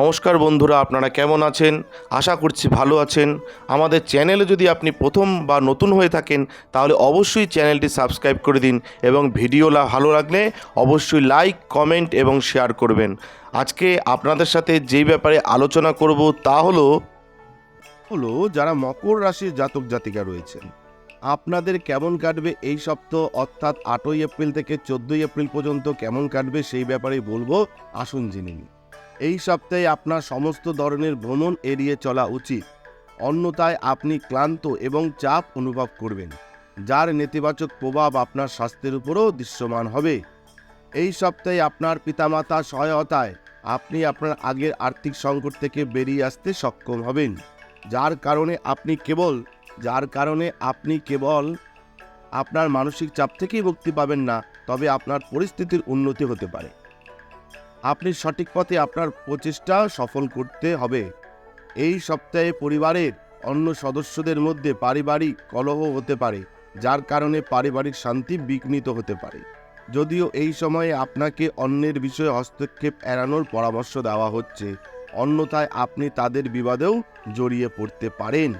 নমস্কার বন্ধুরা, আপনারা কেমন আছেন? আশা করছি ভালো আছেন। আমাদের চ্যানেলে যদি আপনি প্রথম বা নতুন হয়ে থাকেন, তাহলে অবশ্যই চ্যানেলটি সাবস্ক্রাইব করে দিন এবং ভিডিও ভালো লাগলে অবশ্যই লাইক, কমেন্ট এবং শেয়ার করবেন। আজকে আপনাদের সাথে যেই ব্যাপারে আলোচনা করব তা হলো হলো যারা মকর রাশির জাতক জাতিকা রয়েছেন, আপনাদের কেমন কাটবে এই সপ্তাহ অর্থাৎ আটই এপ্রিল থেকে চোদ্দই এপ্রিল পর্যন্ত কেমন কাটবে সেই ব্যাপারে বলব, আসুন জেনে নিন এই সপ্তাহে আপনার সমস্ত ধরনের ভ্রমণ এড়িয়ে চলা উচিত। অন্যথায় আপনি ক্লান্ত এবং চাপ অনুভব করবেন, যার নেতিবাচক প্রভাব আপনার স্বাস্থ্যের উপরও দৃশ্যমান হবে। এই সপ্তাহে আপনার পিতামাতা সহায়তায় আপনি আপনার আগের আর্থিক সংকট থেকে বেরিয়ে আসতে সক্ষম হবেন, যার কারণে আপনি কেবল, যার কারণে আপনি কেবল আপনার মানসিক চাপ থেকেই মুক্তি পাবেন না, তবে আপনার পরিস্থিতির উন্নতি হতে পারে। আপনি সঠিক পথে আপনার প্রচেষ্টা সফল করতে হবে। এই সপ্তাহে পরিবারের অন্য সদস্যদের মধ্যে পারিবারিক কলহ হতে পারে, যার কারণে পারিবারিক শান্তি বিঘ্নিত হতে পারে। যদিও এই সময়ে আপনাকে অন্যের বিষয়ে হস্তক্ষেপ এড়ানোর পরামর্শ দেওয়া হচ্ছে, অন্যথায় আপনি তাদের বিবাদেও জড়িয়ে পড়তে পারেন।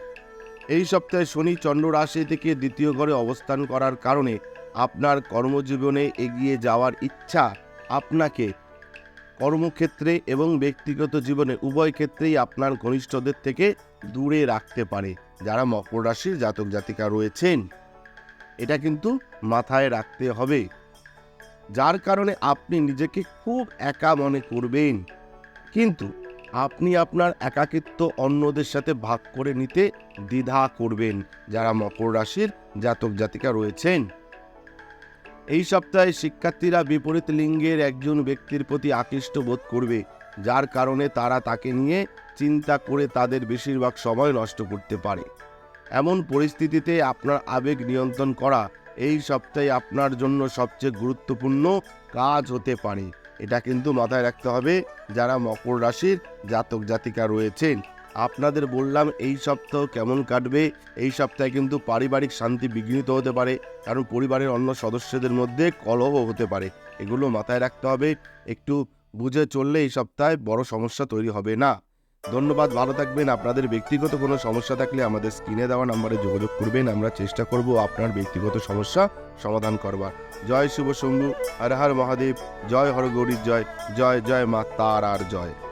এই সপ্তাহে শনি চন্দ্র রাশি থেকে দ্বিতীয় ঘরে অবস্থান করার কারণে আপনার কর্মজীবনে এগিয়ে যাওয়ার ইচ্ছা আপনাকে কর্মক্ষেত্রে এবং ব্যক্তিগত জীবনে উভয় ক্ষেত্রেই আপনার ঘনিষ্ঠদের থেকে দূরে রাখতে পারে, যারা মকর রাশির জাতক জাতিকা রয়েছেন। এটা কিন্তু মাথায় রাখতে হবে। যার কারণে আপনি নিজেকে খুব একা মনে করবেন। কিন্তু আপনি আপনার একাকিত্ব অন্যদের সাথে ভাগ করে নিতে দ্বিধা করবেন, যারা মকর রাশির জাতক জাতিকা রয়েছেন। এই সপ্তাহে শিক্ষার্থীরা বিপরীত লিঙ্গের একজন ব্যক্তির প্রতি আকৃষ্ট বোধ করবে, যার কারণে তারা তাকে নিয়ে চিন্তা করে তাদের বেশিরভাগ সময় নষ্ট করতে পারে। এমন পরিস্থিতিতে আপনার আবেগ নিয়ন্ত্রণ করা এই সপ্তাহে আপনার জন্য সবচেয়ে গুরুত্বপূর্ণ কাজ হতে পারে। এটা কিন্তু মাথায় রাখতে হবে, যারা মকর রাশির জাতক জাতিকা রয়েছেন আপনাদের বললাম এই সপ্তাহ কেমন কাটবে, এই সপ্তাহে কিন্তু পারিবারিক শান্তি বিঘ্নিত হতে পারে, কারণ পরিবারের অন্য সদস্যদের মধ্যে কলহ হতে পারে। এগুলো মাথায় রাখতে হবে, একটু বুঝে চললে এই সপ্তাহে বড় সমস্যা তৈরি হবে না। ধন্যবাদ, ভালো থাকবেন। আপনাদের ব্যক্তিগত কোনো সমস্যা থাকলে আমাদের স্ক্রিনে দেওয়া নাম্বারে যোগাযোগ করবেন। আমরা চেষ্টা করব আপনার ব্যক্তিগত সমস্যা সমাধান করবার। জয় শুভ শম্ভু। হর হর মহাদেব। জয় হর গৌরীর জয়। জয় জয় মা তার আর জয়।